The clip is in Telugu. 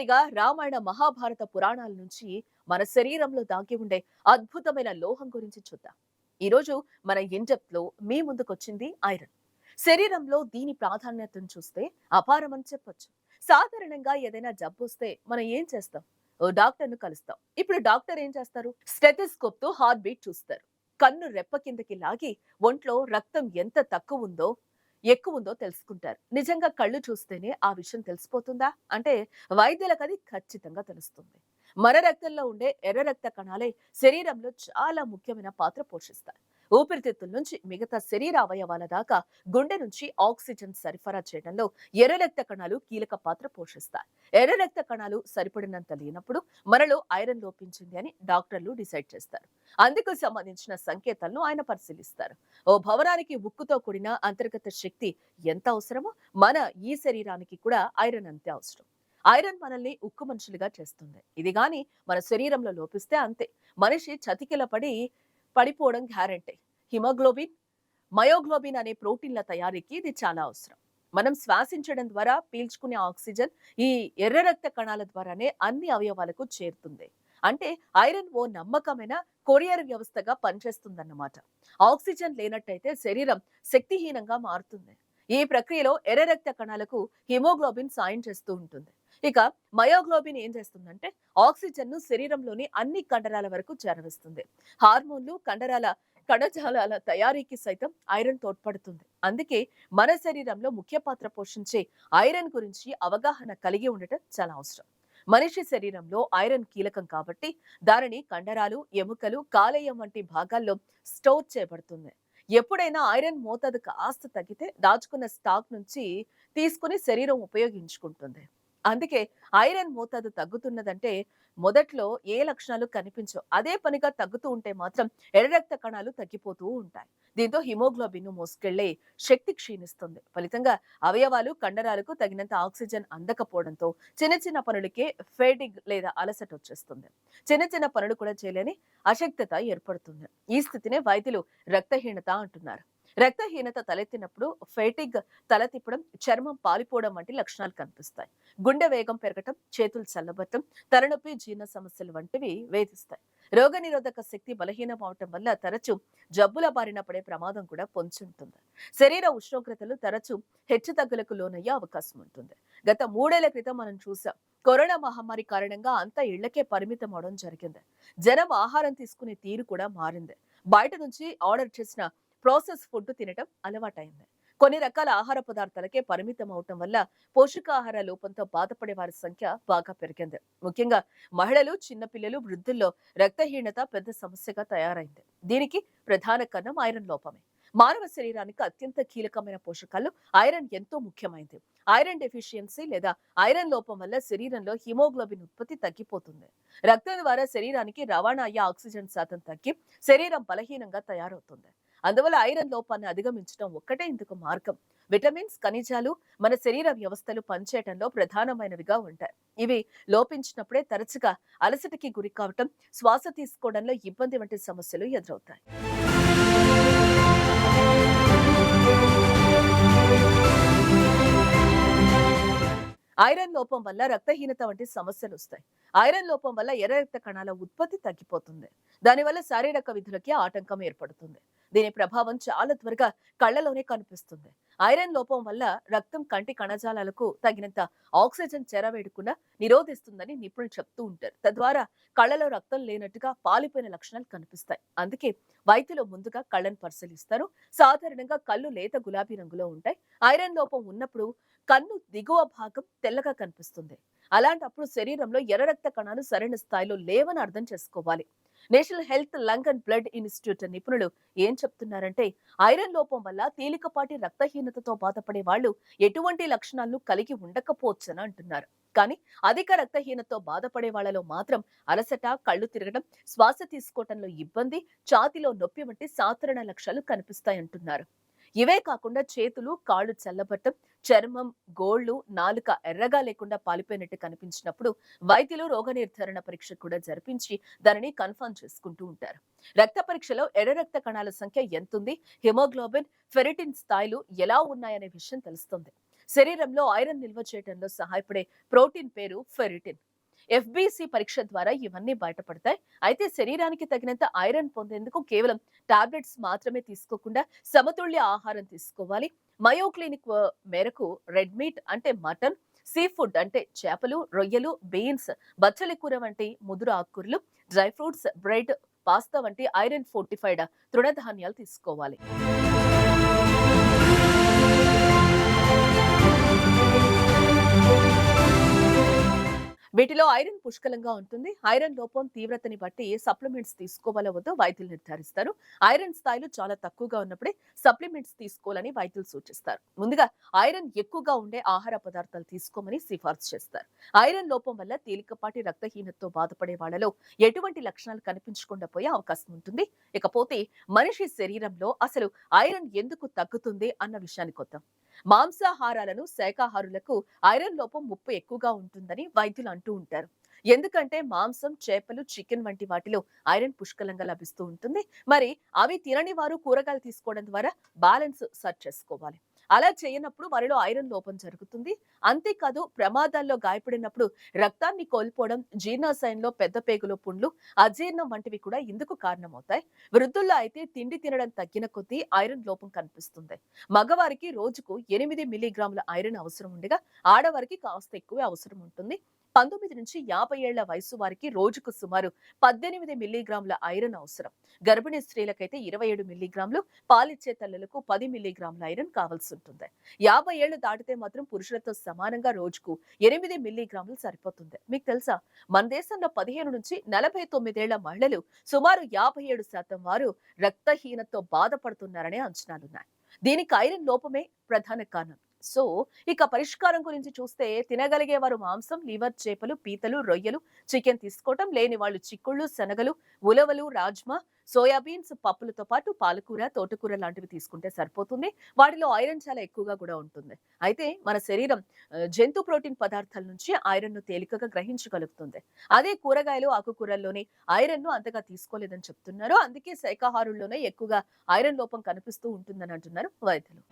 తొలిసారిగా రామాయణ మహాభారత పురాణాల నుంచి మన శరీరంలో దాగి ఉండే అద్భుతమైన లోహం గురించి చూద్దాం. ఈరోజు మన ఇండెప్త్లో మీ ముందుకొచ్చింది ఐరన్. శరీరంలో దీని ప్రాధాన్యతను చూస్తే అపారమని చెప్పొచ్చు. సాధారణంగా ఏదైనా జబ్బు వస్తే మనం ఏం చేస్తాం? ఓ డాక్టర్ను కలుస్తాం. ఇప్పుడు డాక్టర్ ఏం చేస్తారు? స్టెథిస్కోప్తో హార్ట్ బీట్ చూస్తారు. కన్ను రెప్ప కిందకి లాగి ఒంట్లో రక్తం ఎంత తక్కువ ఉందో ఎక్కువ ఉందో తెలుసుకుంటారు. నిజంగా కళ్ళు చూస్తేనే ఆ విషయం తెలిసిపోతుందా? అంటే వైద్యులకు అది ఖచ్చితంగా తెలుస్తుంది. మన రక్తంలో ఉండే ఎర్ర రక్త కణాలే శరీరంలో చాలా ముఖ్యమైన పాత్ర పోషిస్తాయి. ఊపిరితిత్తుల నుంచి మిగతా శరీర అవయవాల దాకా గుండె నుంచి ఆక్సిజన్ సరఫరా చేయడంలో ఎర్ర రక్త కణాలు కీలక పాత్ర పోషిస్తాయి. ఎర్ర రక్త కణాలు సరిపడినంత లేనప్పుడు మనలో ఐరన్ లోపించింది అని డాక్టర్లు డిసైడ్ చేస్తారు. అందుకు సంబంధించిన సంకేతాలను ఆయన పరిశీలిస్తారు. ఓ భవనానికి ఉక్కుతో కూడిన అంతర్గత శక్తి ఎంత అవసరమో మన ఈ శరీరానికి కూడా ఐరన్ అంతే అవసరం. ఐరన్ మనల్ని ఉక్కు మనుషులుగా చేస్తుంది. ఇది గాని మన శరీరంలో లోపిస్తే అంతే. మనిషి చతికిల పడి పడిపోవడం గ్యారంటీ. హిమోగ్లోబిన్ మయోగ్లోబిన్ అనే ప్రోటీన్ల తయారీకి ఇది చాలా అవసరం. మనం శ్వాసించడం ద్వారా పీల్చుకునే ఆక్సిజన్ ఈ ఎర్ర రక్త కణాల ద్వారానే అన్ని అవయవాలకు చేరుతుంది. అంటే ఐరన్ ఓ నమ్మకమైన కొరియర్ వ్యవస్థగా పనిచేస్తుందన్నమాట. ఆక్సిజన్ లేనట్టయితే శరీరం శక్తిహీనంగా మారుతుంది. ఈ ప్రక్రియలో ఎర్ర రక్త కణాలకు హిమోగ్లోబిన్ సాయం చేస్తూ ఉంటుంది. ఇక మయోగ్లోబిన్ ఏం చేస్తుందంటే ఆక్సిజన్ను శరీరంలోని అన్ని కండరాల వరకు చేరవేస్తుంది. హార్మోన్లు కండరాల కణజాలాల తయారీకి సైతం ఐరన్ తోడ్పడుతుంది. అందుకే మన శరీరంలో ముఖ్య పాత్ర పోషించే ఐరన్ గురించి అవగాహన కలిగి ఉండటం చాలా అవసరం. మనిషి శరీరంలో ఐరన్ కీలకం కాబట్టి దానిని కండరాలు ఎముకలు కాలేయం వంటి భాగాల్లో స్టోర్ చేయబడుతుంది. ఎప్పుడైనా ఐరన్ మోతాదు కాస్త తగ్గితే దాచుకున్న స్టాక్ నుంచి తీసుకుని శరీరం ఉపయోగించుకుంటుంది. అందుకే ఐరన్ మోతాదు తగ్గుతున్నదంటే మొదట్లో ఏ లక్షణాలు కనిపించవు. అదే పనిగా తగ్గుతూ ఉంటే మాత్రం ఎర్ర రక్త కణాలు తగ్గిపోతూ ఉంటాయి. దీంతో హిమోగ్లోబిన్ను మోసుకెళ్ళే శక్తి క్షీణిస్తుంది. ఫలితంగా అవయవాలు కండరాలకు తగినంత ఆక్సిజన్ అందకపోవడంతో చిన్న చిన్న పనులకే ఫేటిగ్ లేదా అలసట వచ్చేస్తుంది. చిన్న చిన్న పనులు కూడా చేయలేని అశక్తత ఏర్పడుతుంది. ఈ స్థితినే వైద్యులు రక్తహీనత అంటున్నారు. రక్తహీనత తలెత్తినప్పుడు ఫేటిగ్ తల తిప్పడం చర్మం పాలిపోవడం వంటి లక్షణాలు కనిపిస్తాయి. గుండె వేగం పెరగటం చేతులు చల్లబట్టం తలనొప్పి జీర్ణ సమస్యలు వంటివి వేధిస్తాయి. రోగనిరోధక శక్తి బలహీనం అవటం వల్ల తరచూ జబ్బుల బారిన పడే ప్రమాదం కూడా పొంచుంటుంది శరీర ఉష్ణోగ్రతలు తరచూ హెచ్చు తగ్గులకు లోనయ్యే అవకాశం ఉంటుంది. గత మూడేళ్ళ క్రితం మనం చూసాం కరోనా మహమ్మారి కారణంగా అంతా ఇళ్ళకే పరిమితం అవడం జరిగింది. జనం ఆహారం తీసుకునే తీరు కూడా మారింది. బయట నుంచి ఆర్డర్ చేసిన ప్రాసెస్ ఫుడ్ తినటం అలవాటైంది. కొన్ని రకాల ఆహార పదార్థాలకే పరిమితం అవటం వల్ల పోషకాహార లోపంతో బాధపడే వారి సంఖ్య బాగా పెరిగింది. ముఖ్యంగా మహిళలు చిన్నపిల్లలు వృద్ధుల్లో రక్తహీనత పెద్ద సమస్యగా తయారైంది. దీనికి ప్రధాన కారణం ఐరన్ లోపమే. మానవ శరీరానికి అత్యంత కీలకమైన పోషకాలు ఐరన్ ఎంతో ముఖ్యమైనది ఐరన్ డెఫిషియన్సీ లేదా ఐరన్ లోపం వల్ల శరీరంలో హిమోగ్లోబిన్ ఉత్పత్తి తగ్గిపోతుంది. రక్తం ద్వారా శరీరానికి రవాణా అయ్యే ఆక్సిజన్ శాతం తగ్గి శరీరం బలహీనంగా తయారవుతుంది. అందువల్ల ఐరన్ లోపాన్ని అధిగమించడం ఒక్కటే ఇందుకు మార్గం. విటమిన్స్ ఖనిజాలు మన శరీర వ్యవస్థలు పనిచేయటంలో ప్రధానమైనవిగా ఉంటాయి. ఇవి లోపించినప్పుడే తరచుగా అలసటకి గురి కావటం శ్వాస తీసుకోవడంలో ఇబ్బంది వంటి సమస్యలు ఎదురవుతాయి. ఐరన్ లోపం వల్ల రక్తహీనత వంటి సమస్యలు వస్తాయి. ఐరన్ లోపం వల్ల ఎర్ర రక్త కణాల ఉత్పత్తి తగ్గిపోతుంది. దానివల్ల శారీరక విధులకి ఆటంకం ఏర్పడుతుంది. దీని ప్రభావం చాలా త్వరగా కళ్ళలోనే కనిపిస్తుంది. ఐరన్ లోపం వల్ల రక్తం కంటి కణజాలాలకు తగినంత ఆక్సిజన్ చెరవేడకుండా నిరోధిస్తుందని నిపుణులు చెప్తూ ఉంటారు. తద్వారా కళ్ళలో రక్తం లేనట్టుగా పాలిపోయిన లక్షణాలు కనిపిస్తాయి. అందుకే వైద్యులు ముందుగా కళ్ళను పరిశీలిస్తారు. సాధారణంగా కళ్ళు లేత గులాబీ రంగులో ఉంటాయి. ఐరన్ లోపం ఉన్నప్పుడు కన్ను దిగువ భాగం తెల్లగా కనిపిస్తుంది. అలాంటప్పుడు శరీరంలో ఎర్ర రక్త కణాలు సరైన స్థాయిలో లేవని అర్థం చేసుకోవాలి. National health lung and blood institute నిపుణులు ఏం చెప్తున్నారంటే ఐరన్ లోపం వల్ల తేలికపాటి రక్తహీనతతో బాధపడే వాళ్ళు ఎటువంటి లక్షణాలను కలిగి ఉండకపోవచ్చని అంటున్నారు. కానీ అధిక రక్తహీనతతో బాధపడే వాళ్ళలో మాత్రం అలసట కళ్ళు తిరగడం శ్వాస తీసుకోవటంలో ఇబ్బంది ఛాతిలో నొప్పి వంటి సాధారణ లక్షణాలు కనిపిస్తాయంటున్నారు. ఇవే కాకుండా చేతులు కాళ్ళు చల్లబట్టం చర్మం గోళ్ళు నాలుక ఎర్రగా లేకుండా పాలిపోయినట్టు కనిపించినప్పుడు వైద్యులు రోగ నిర్ధారణ పరీక్ష కూడా జరిపించి దానిని కన్ఫర్మ్ చేసుకుంటూ ఉంటారు. రక్త పరీక్షలో ఎర్ర రక్త కణాల సంఖ్య ఎంతుంది? హిమోగ్లోబిన్ ఫెరిటిన్ స్థాయిలు ఎలా ఉన్నాయనే విషయం తెలుస్తుంది. శరీరంలో ఐరన్ నిల్వ చేయడంలో సహాయపడే ప్రోటీన్ పేరు ఫెరిటిన్. ఎఫ్బిసి పరీక్ష ద్వారా ఇవన్నీ బయటపడతాయి. అయితే శరీరానికి తగినంత ఐరన్ పొందేందుకు కేవలం టాబ్లెట్స్ మాత్రమే తీసుకోకుండా సమతుల్య ఆహారం తీసుకోవాలి. మయో క్లినిక్ మేరకు రెడ్ మీట్ అంటే మటన్ సీ ఫుడ్ అంటే చేపలు రొయ్యలు బీన్స్ బచ్చలి కూర వంటి ముదురు ఆకుకూరలు డ్రై ఫ్రూట్స్ బ్రెడ్ పాస్తా వంటి ఐరన్ ఫోర్టిఫైడ్ తృణధాన్యాలు తీసుకోవాలి. వీటిలో ఐరన్ పుష్కలంగా ఉంటుంది. ఐరన్ లోపం తీవ్రతని బట్టి సప్లిమెంట్స్ తీసుకోవాలో వద్దో వైద్యులు నిర్ధారిస్తారు. ఐరన్ స్థాయిలు చాలా తక్కువగా ఉన్నప్పుడే సప్లిమెంట్స్ తీసుకోవాలని వైద్యులు సూచిస్తారు. ముందుగా ఐరన్ ఎక్కువగా ఉండే ఆహార పదార్థాలు తీసుకోమని సిఫార్సు చేస్తారు. ఐరన్ లోపం వల్ల తేలికపాటి రక్తహీనతతో బాధపడే వాళ్ళలో ఎటువంటి లక్షణాలు కనిపించకుండా పోయే అవకాశం ఉంటుంది. ఇకపోతే మనిషి శరీరంలో అసలు ఐరన్ ఎందుకు తగ్గుతుంది అన్న విషయానికి వద్దాం. మాంసాహారాలను శాకాహారులకు ఐరన్ లోపం ముప్పు ఎక్కువగా ఉంటుందని వైద్యులు అంటూ ఉంటారు. ఎందుకంటే మాంసం చేపలు చికెన్ వంటి వాటిలో ఐరన్ పుష్కలంగా లభిస్తూ ఉంటుంది. మరి అవి తినని వారు కూరగాయలు తీసుకోవడం ద్వారా బ్యాలెన్స్ సర్చ్ చేసుకోవాలి. అలా చేయనప్పుడు వారిలో ఐరన్ లోపం జరుగుతుంది. అంతేకాదు ప్రమాదాల్లో గాయపడినప్పుడు రక్తాన్ని కోల్పోవడం జీర్ణాశయంలో పెద్ద పేగులో పుండ్లు అజీర్ణం వంటివి కూడా ఇందుకు కారణమవుతాయి. వృద్ధుల్లో అయితే తిండి తినడం తగ్గిన కొద్దీ ఐరన్ లోపం కనిపిస్తుంది. మగవారికి రోజుకు ఎనిమిది మిల్లీగ్రాముల ఐరన్ అవసరం ఉండగా ఆడవారికి కాస్త ఎక్కువే అవసరం ఉంటుంది. పంతొమ్మిది నుంచి యాభై ఏళ్ళ వయసు వారికి రోజుకు సుమారు పద్దెనిమిది మిల్లీగ్రాముల ఐరన్ అవసరం. గర్భిణీ స్త్రీలకైతే ఇరవై ఏడు మిల్లీగ్రాములు పాలిచ్చే తల్లులకు పది మిల్లీగ్రాముల ఐరన్ కావాల్సి ఉంటుంది. యాభై ఏళ్ళు దాటితే మాత్రం పురుషులతో సమానంగా రోజుకు ఎనిమిది మిల్లీగ్రాములు సరిపోతుంది. మీకు తెలుసా? మన దేశంలో పదిహేను నుంచి నలభై తొమ్మిదేళ్ళ మహిళలు సుమారు యాభై ఏడు శాతం వారు రక్తహీనతతో బాధపడుతున్నారనే అంచనాలున్నాయి. దీనికి ఐరన్ లోపమే ప్రధాన కారణం. సో ఇక పరిష్కారం గురించి చూస్తే తినగలిగే వారు మాంసం లివర్ చేపలు పీతలు రొయ్యలు చికెన్ తీసుకోవటం లేని వాళ్ళు చిక్కుళ్ళు శనగలు ఉలవలు రాజ్మా సోయాబీన్స్ పప్పులతో పాటు పాలకూర తోటకూర లాంటివి తీసుకుంటే సరిపోతుంది. వాటిలో ఐరన్ చాలా ఎక్కువగా కూడా ఉంటుంది. అయితే మన శరీరం జంతు ప్రోటీన్ పదార్థాల నుంచి ఐరన్ను తేలికగా గ్రహించగలుగుతుంది. అదే కూరగాయలు ఆకుకూరల్లోని ఐరన్ను అంతగా తీసుకోలేదని చెప్తున్నారు. అందుకే శాఖాహారుల్లోనే ఎక్కువగా ఐరన్ లోపం కనిపిస్తూ ఉంటుందని అంటున్నారు వైద్యులు.